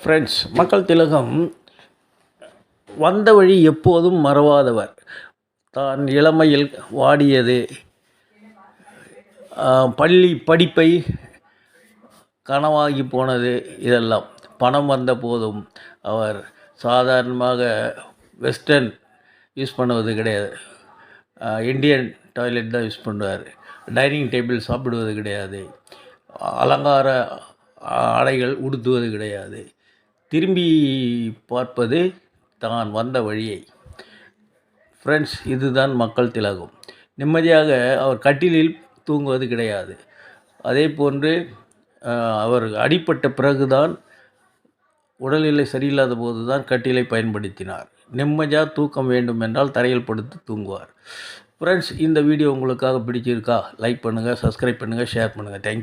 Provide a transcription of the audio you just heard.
Friends மக்கள் திலகம் வந்த வழி எப்போதும் மறவாதவர். தான் இளமையில் வாடியது. பள்ளி படிப்பை கனவாகி போனது இதெல்லாம். பணம் வந்த போதும் அவர் சாதாரணமாக வெஸ்டர்ன் யூஸ் பண்ணுவது கிடையாது. இந்தியன் டாய்லெட் தான் யூஸ் பண்ணுவார். டைனிங் டேபிள் சாப்பிடுவது கிடையாது. அலங்கார ஆடைகள் உடுத்துவது கிடையாது. திரும்பி பார்ப்பது தான் வந்த வழியை. ஃப்ரெண்ட்ஸ் இதுதான் மக்கள் திலகம். நிம்மதியாக அவர் கட்டிலில் தூங்குவது கிடையாது. அதே போன்று அவர் அடிப்பட்ட பிறகுதான் உடல்நிலை சரியில்லாத போது தான் கட்டிலை பயன்படுத்தினார். நிம்மதியாக தூக்கம் வேண்டும் என்றால் தரையில் படுத்து தூங்குவார். ஃப்ரெண்ட்ஸ் இந்த வீடியோ உங்களுக்காக பிடிச்சிருக்கா? லைக் பண்ணுங்கள் சப்ஸ்கிரைப் பண்ணுங்கள் ஷேர் பண்ணுங்கள் தேங்க்